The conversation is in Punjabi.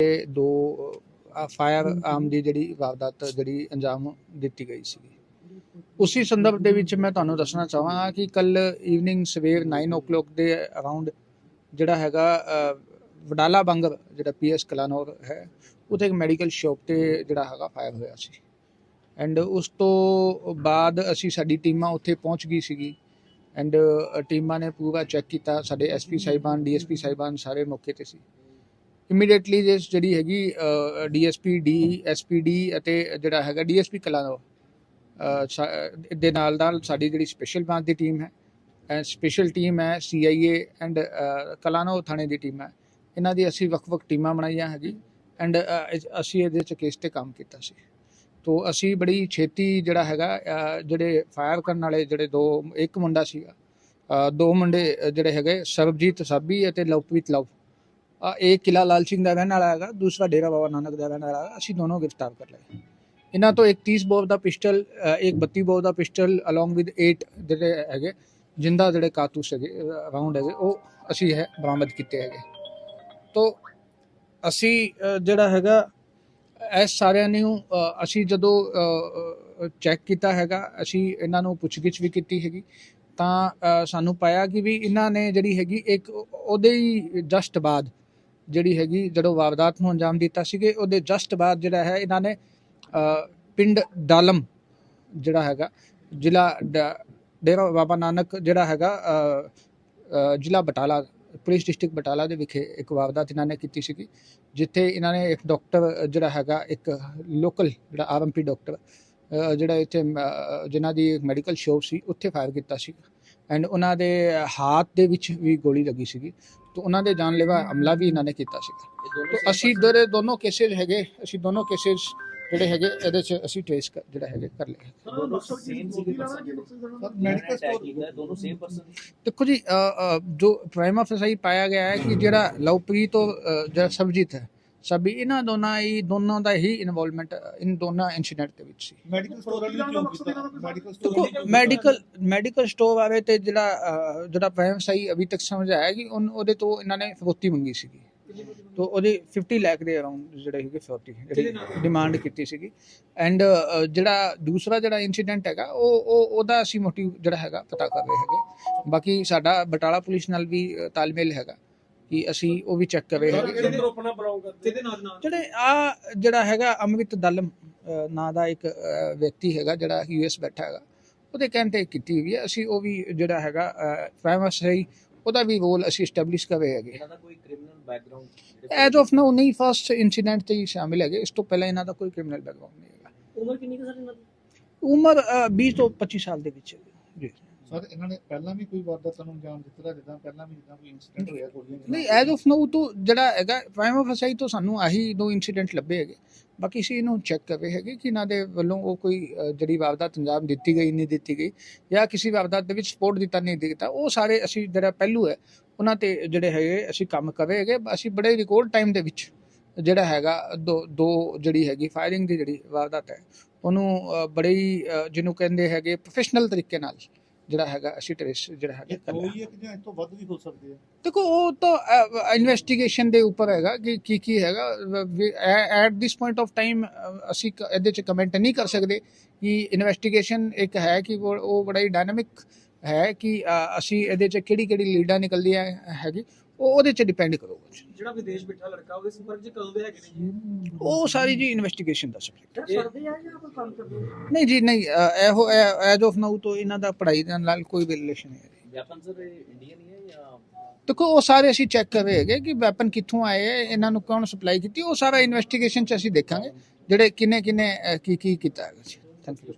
ਤੇ ਦੋ ਫਾਇਰ ਆਮ ਦੀ ਜਿਹੜੀ ਵਾਰਦਾਤ, ਜਿਹੜੀ ਅੰਜਾਮ ਦਿੱਤੀ ਗਈ ਸੀ ਉਸੇ ਸੰਦਰਭ ਦੇ ਵਿੱਚ ਮੈਂ ਤੁਹਾਨੂੰ ਦੱਸਣਾ ਚਾਹਾਂਗਾ ਕਿ ਕੱਲ ਈਵਨਿੰਗ ਸਵੇਰ 9:00 ਦੇ ਅਰਾਊਂਡ ਜਿਹੜਾ ਹੈਗਾ ਵਡਾਲਾ ਬੰਗਰ, ਜਿਹੜਾ ਪੀਐਸ ਕਲਾਨੌਰ ਹੈ, ਉੱਥੇ ਇੱਕ ਮੈਡੀਕਲ ਸ਼ਾਪ ਤੇ ਜਿਹੜਾ ਹੈਗਾ ਫਾਇਰ ਹੋਇਆ ਸੀ। ਐਂਡ ਉਸ ਤੋਂ ਬਾਅਦ ਅਸੀਂ ਸਾਡੀ ਟੀਮਾਂ ਉੱਥੇ ਪਹੁੰਚ ਗਈ ਸੀਗੀ। ਐਂਡ ਟੀਮਾਂ ਨੇ ਪੂਰਾ ਚੈੱਕ ਕੀਤਾ, ਸਾਡੇ ਐਸਪੀ ਸਾਹਿਬਾਨ ਡੀਐਸਪੀ ਸਾਹਿਬਾਨ ਸਾਰੇ ਮੌਕੇ ਤੇ ਸੀ। ਇਮੀਡੀਏਟਲੀ ਜਿਸ ਜਿਹੜੀ ਹੈਗੀ ਡੀਐਸਪੀ ਡੀ ਐਸਪੀਡੀ ਅਤੇ ਜਿਹੜਾ ਹੈਗਾ ਡੀਐਸਪੀ ਕਲਾਨੌਰ ਅ, ਸਾ- ਦੇ ਨਾਲ ਨਾਲ ਸਾਡੀ ਜਿਹੜੀ ਸਪੈਸ਼ਲ ਬ੍ਰਾਂਚ ਦੀ ਟੀਮ ਹੈ ਐਂਡ ਸਪੈਸ਼ਲ ਟੀਮ ਹੈ ਸੀਆਈਏ ਐਂਡ ਕਲਾਨੋ ਥਾਣੇ ਦੀ ਟੀਮ ਹੈ। ਇਹਨਾਂ ਦੀ ਅਸੀਂ ਵੱਖ-ਵੱਖ ਟੀਮਾਂ ਬਣਾਈਆਂ ਹੈਗੀ ਐਂਡ ਅਸੀਂ ਇਹਦੇ ਚ ਕੇਸ ਤੇ ਕੰਮ ਕੀਤਾ ਸੀ। ਤੋ ਅਸੀਂ ਬੜੀ ਛੇਤੀ ਜਿਹੜਾ ਹੈਗਾ ਜਿਹੜੇ ਫਾਇਰ ਕਰਨ ਵਾਲੇ ਜਿਹੜੇ ਦੋ ਇੱਕ ਮੁੰਡਾ ਸੀਗਾ ਦੋ ਮੁੰਡੇ ਜਿਹੜੇ ਹੈਗੇ ਸਰਬਜੀਤ ਸਾਬੀ ਅਤੇ ਲਵਪ੍ਰੀਤ ਲਵ। ਇਹ ਇੱਕ ਕਿਲਾ ਲਾਲ ਸਿੰਘ ਦਾ ਰਹਿਣ ਵਾਲਾ ਹੈਗਾ, ਦੂਸਰਾ ਡੇਰਾ ਬਾਬਾ ਨਾਨਕ ਦਾ ਰਹਿਣ ਵਾਲਾ ਹੈਗਾ, ਅਸੀਂ ਦੋਨੋਂ ਗ੍ਰਿਫਤਾਰ ਕਰ ਲਏ। ਇਹਨਾਂ ਤੋਂ ਇੱਕ 30 ਬੋਰ ਦਾ ਪਿਸਟਲ ਇੱਕ 32 ਬੋਰ ਦਾ ਪਿਸਟਲ ਅਲੋਂਗ ਵਿਦ 8 ਜਿਹੜੇ ਹੈਗੇ, ਜਿੰਦਾ ਜਿਹੜੇ ਕਾਰਤੂਸ ਹੈਗੇ ਰਾਉਂਡ ਹੈਗੇ, ਉਹ ਅਸੀਂ ਹੈ, ਬਰਾਮਦ ਕੀਤੇ ਹੈਗੇ। ਤੋਂ, ਅਸੀਂ ਜਿਹੜਾ ਹੈਗਾ ਇਸ ਸਾਰਿਆਂ ਨੂੰ ਅਸੀਂ ਜਦੋਂ ਚੈੱਕ ਕੀਤਾ ਹੈਗਾ, ਅਸੀਂ ਇਹਨਾਂ ਨੂੰ ਪੁੱਛਗਿੱਛ ਵੀ ਕੀਤੀ ਹੈਗੀ, ਤਾਂ ਸਾਨੂੰ ਪਾਇਆ ਕਿ ਵੀ ਇਹਨਾਂ ਨੇ ਜਿਹੜੀ ਹੈਗੀ, ਇੱਕ ਉਹਦੇ ਹੀ ਜਸਟ ਬਾਅਦ ਜਿਹੜੀ ਹੈਗੀ ਜਦੋਂ ਵਾਰਦਾਤ ਨੂੰ ਅੰਜਾਮ ਦਿੱਤਾ ਸੀਗੇ ਉਹਦੇ ਜਸਟ ਬਾਅਦ ਜਿਹੜਾ ਹੈ ਇਹਨਾਂ ਨੇ ਪਿੰਡ ਡਾਲਮ ਜਿਹੜਾ ਹੈਗਾ ਜ਼ਿਲ੍ਹਾ ਡ- ਡੇਰਾ ਬਾਬਾ ਨਾਨਕ ਜਿਹੜਾ ਹੈਗਾ ਜ਼ਿਲ੍ਹਾ ਬਟਾਲਾ ਪੁਲਿਸ ਡਿਸਟ੍ਰਿਕਟ ਬਟਾਲਾ ਦੇ ਵਿਖੇ ਇੱਕ ਵਾਰਦਾਤ ਇਹਨਾਂ ਨੇ ਕੀਤੀ ਸੀਗੀ ਜਿੱਥੇ ਇਹਨਾਂ ਨੇ ਇੱਕ ਡਾਕਟਰ ਜਿਹੜਾ ਹੈਗਾ ਇੱਕ ਲੋਕਲ ਜਿਹੜਾ ਆਰਐਮਪੀ ਡਾਕਟਰ ਜਿਹੜਾ ਇੱਥੇ ਅ, ਜਿਨ੍ਹਾਂ ਦੀ ਮੈਡੀਕਲ ਸ਼ੋਪ ਸੀ ਉੱਥੇ ਫਾਇਰ ਕੀਤਾ ਸੀ ਐਂਡ ਉਹਨਾਂ ਦੇ ਹੱਥ ਦੇ ਵਿੱਚ ਵੀ ਗੋਲੀ ਲੱਗੀ ਸੀਗੀ। ਤੇ ਉਹਨਾਂ ਦੇ ਜਾਨਲੇਵਾ ਹਮਲਾ ਵੀ ਇਹਨਾਂ ਨੇ ਕੀਤਾ ਸੀਗਾ। ਤੇ ਅਸੀਂ ਦੋਰੇ ਦੋਨੋਂ ਕੇਸਿਸ ਹੈਗੇ ਅਸੀਂ ਦੋਨੋਂ ਕੇਸਿਸ ਜਿਹੜੇ ਹੈਗੇ ਇਹਦੇ ਚ ਅਸੀਂ ਟ੍ਰੇਸ ਜਿਹੜਾ ਹੈਗੇ ਕਰ ਲਏ। ਦੋਨੋਂ ਸੇਮ ਸੀਗੇ ਪਰਸਨ। ਮੈਡੀਕਲ ਸਟੋਰ ਕੀਤਾ ਦੋਨੋਂ ਸੇਮ ਪਰਸਨ ਦੇਖੋ ਜੀ ਜੋ ਪ੍ਰਾਈਮ ਆਫ ਸਹੀ ਪਾਇਆ ਗਿਆ ਹੈ ਕਿ ਜਿਹੜਾ ਲਵਪ੍ਰੀਤ ਤੋਂ ਜਿਹੜਾ ਸਰਬਜੀਤ ਹੈ ਸਭੀ ਇਹਨਾਂ ਦੋਨਾਂ ਹੀ ਦੋਨੋਂ ਦਾ ਹੀ ਇਨਵੋਲਵਮੈਂਟ ਇਨ ਦੋਨਾਂ ਇਨਸੀਡੈਂਟ ਦੇ ਵਿੱਚ ਸੀ। ਮੈਡੀਕਲ ਸਟੋਰ ਵਾਲੀ ਕਿਉਂ ਕੀਤਾ? Medical store medical medical store ਬਾਰੇ ਤੇ ਜਿਹੜਾ ਜਿਹੜਾ ਸਹੀ ਅਭੀ ਤੱਕ ਸਮਝ ਆਇਆ ਕਿ ਉਹਦੇ ਤੋਂ ਇਹਨਾਂ ਨੇ ਫਰੋਤੀ ਮੰਗੀ ਸੀਗੀ। ਤੋ ਉਹਦੇ 50 ਲੱਖ ਦੇ ਅਰਾਊਂਡ ਜਿਹੜੇ ਹੈਗੇ ਫਰੋਤੀ ਡਿਮਾਂਡ ਕੀਤੀ ਸੀਗੀ। ਐਂਡ ਜਿਹੜਾ ਦੂਸਰਾ ਜਿਹੜਾ ਇਨਸੀਡੈਂਟ ਹੈਗਾ ਉਹ ਉਹ ਉਹਦਾ ਅਸੀਂ ਮੋਟਿਵ ਜਿਹੜਾ ਹੈਗਾ ਪਤਾ ਕਰ ਰਹੇ ਹੈਗੇ। ਬਾਕੀ ਸਾਡਾ ਬਟਾਲਾ ਪੁਲਿਸ ਨਾਲ ਵੀ ਤਾਲਮੇਲ ਹੈਗਾ। ਕਿ ਅਸੀਂ ਉਹ ਵੀ ਚੈੱਕ ਕਰ ਰਹੇ ਹੈਗੇ ਕਿਹਦੇ ਨਾਲ ਨਾਲ? ਜਿਹੜੇ ਆ ਜਿਹੜਾ ਹੈਗਾ ਅੰਮ੍ਰਿਤ ਦਲਮ ਅ, ਨਾਂ ਦਾ ਇੱਕ ਵਿਅਕਤੀ ਹੈਗਾ ਜਿਹੜਾ ਯੂਐਸ ਬੈਠਾ ਹੈਗਾ। ਉਹਦੇ ਕਹਿਣ ਤੇ ਕੀਤੀ ਹੋਈ ਹੈ ਅਸੀਂ ਉਹ ਵੀ ਜਿਹੜਾ ਹੈਗਾ ਫੇਮਸ ਹੈ ਉਹਦਾ ਵੀ ਰੋਲ ਅਸੀਂ ਸਟੈਬਲਿਸ਼ ਕਰ ਰਹੇ ਹੈਗੇ। ਇਹਨਾਂ ਦਾ ਕੋਈ criminal background as of now ਨਹੀਂ ਫਸਟ ਇਨਸੀਡੈਂਟ ਤੇ ਹੀ ਸ਼ਾਮਿਲ ਹੈਗੇ। ਇਸ ਤੋਂ ਪਹਿਲਾਂ ਇਹਨਾਂ ਦਾ ਕੋਈ ਕ੍ਰਿਮੀਨਲ ਬੈਕਗ੍ਰਾਉਂਡ ਨਹੀਂ ਹੈਗਾ। ਉਮਰ ਕਿੰਨੀ ਕੁ ਸਰ ਇਹਨਾਂ ਦੀ? ਉਮਰ ਅ, 20 ਤੋਂ 25 ਸਾਲ ਦੇ ਵਿੱਚ ਹੈ। ਜੀ। ਸਰ ਇਹਨਾਂ ਨੇ ਪਹਿਲਾਂ ਵੀ ਕੋਈ ਵਾਰਦਾਤਾਂ ਨੂੰ ਅੰਜਾਮ ਦਿੱਤਾ ਜਿੱਦਾਂ ਪਹਿਲਾਂ ਵੀ ਜਿੱਦਾਂ ਕੋਈ ਇਨਸੀਡੈਂਟ ਹੋਇਆ ਗੋਲੀਆਂ ਨਹੀਂ ਐਜ਼ ਆਫ ਨਾਓ ਤੋਂ ਜਿਹੜਾ ਹੈਗਾ ਪ੍ਰਾਈਮ ਆਫ ਅਸਾਈ ਤੋਂ ਸਾਨੂੰ ਆਹੀ ਦੋ ਇਨਸੀਡੈਂਟ ਲੱਭੇ ਹੈਗੇ। ਬਾਕੀ ਅਸੀਂ ਇਹਨੂੰ ਚੈੱਕ ਕਰ ਰਹੇ ਹੈਗੇ ਕਿ ਇਹਨਾਂ ਦੇ ਵੱਲੋਂ ਉਹ ਕੋਈ ਜਿਹੜੀ ਵਾਰਦਾਤ ਅੰਜਾਮ ਦਿੱਤੀ ਗਈ ਨਹੀਂ ਦਿੱਤੀ ਗਈ ਜਾਂ ਕਿਸੇ ਵਾਰਦਾਤ ਦੇ ਵਿੱਚ ਸਪੋਰਟ ਦਿੱਤਾ ਨਹੀਂ ਦਿੱਤਾ ਉਹ ਸਾਰੇ ਅਸੀਂ ਜਿਹੜਾ ਪਹਿਲੂ ਹੈ ਉਹਨਾਂ ਤੇ ਜਿਹੜੇ ਹੈਗੇ ਅਸੀਂ ਕੰਮ ਕਰ ਰਹੇ ਹੈਗੇ। ਅਸੀਂ ਬੜੇ ਰਿਕਾਰਡ ਟਾਈਮ ਦੇ ਵਿੱਚ ਜਿਹੜਾ ਹੈਗਾ ਦੋ ਦੋ ਜਿਹੜੀ ਹੈਗੀ ਫਾਇਰਿੰਗ ਦੀ ਜਿਹੜੀ ਵਾਰਦਾਤ ਹੈ ਉਹਨੂੰ ਅ, ਬੜੇ ਜਿਹਨੂੰ ਕਹਿੰਦੇ ਹੈਗੇ ਪ੍ਰੋਫੈਸ਼ਨਲ ਤਰੀਕੇ ਨਾਲ ਜਿਹੜਾ ਹੈਗਾ ਅਸੀਂ ਟ੍ਰੇਸ ਜਿਹੜਾ ਹੈਗਾ ਇਹ ਕਰ ਦੋ ਲਿਆ। ਹੀ ਹੈ ਕਿ ਜਾਂ ਇਸ ਤੋਂ ਵੱਧ ਵੀ ਹੋ ਸਕਦੇ ਆ ਦੇਖੋ ਉਹ ਤਾਂ ਇਨਵੈਸਟੀਗੇਸ਼ਨ ਦੇ ਉੱਪਰ ਹੈਗਾ ਕਿ ਕੀ ਕੀ ਹੈਗਾ। At this point of time ਅਸੀਂ ਕ- ਇਹਦੇ ਚ ਕਮੈਂਟ ਨਹੀਂ ਕਰ ਸਕਦੇ ਕਿ ਇਨਵੈਸਟੀਗੇਸ਼ਨ ਇੱਕ ਹੈ ਕਿ ਉਹ ਉਹ ਬੜਾ ਹੀ ਡਾਇਨਾਮਿਕ ਹੈ ਕਿ ਅ, ਅਸੀਂ ਇਹਦੇ ਚ ਕਿਹੜੀ ਕਿਹੜੀ ਲੀਡਾਂ ਨਿਕਲਦੀਆਂ ਹੈਗੀ। ਉਹ ਉਹਦੇ ਚ ਡਿਪੈਂਡ ਕਰੂਗਾ ਜਿਹੜਾ ਵਿਦੇਸ਼ ਬੈਠਾ ਲੜਕਾ ਉਹਦੇ ਸੰਪਰਕ ਚ ਕਦੋਂ ਦੇ ਹੈਗੇ ਨੇ ਜੀ? ਉਹ ਸਾਰੀ ਜੀ ਇਨਵੈਸਟੀਗੇਸ਼ਨ ਦਾ ਸਬਜੈਕਟ ਸਰਦੇ ਆ ਜਾਂ ਕੋਈ ਕੰਮ ਕਰਦੇ ਨਹੀਂ ਜੀ ਨਹੀਂ ਇਹੋ ਐਜ਼ ਆਫ ਨਾਊ ਤੋਂ ਇਹਨਾਂ ਦਾ ਪੜ੍ਹਾਈ ਦੇ ਨਾਲ ਕੋਈ ਵੀ ਰਿਲੇਸ਼ਨ ਨਹੀਂ ਹੈ ਵੈਪਨ ਸਰ ਇੰਡੀਅਨ ਹੀ ਹੈ ਜਾਂ? ਦੇਖੋ ਉਹ ਸਾਰੇ ਅਸੀਂ ਚੈੱਕ ਕਰ ਰਹੇ ਹੈਗੇ ਕਿ ਵੈਪਨ ਕਿੱਥੋਂ ਆਏ ਹੈ ਇਹਨਾਂ ਨੂੰ ਕੌਣ ਸਪਲਾਈ ਕੀਤੀ ਉਹ ਸਾਰਾ ਇਨਵੈਸਟੀਗੇਸ਼ਨ ਚ ਅਸੀਂ ਦੇਖਾਂਗੇ ਜਿਹੜੇ ਕਿੰਨੇ ਕਿੰਨੇ ਕੀ ਕੀ ਕੀਤਾ ਜੀ ਥੈਂਕ ਯੂ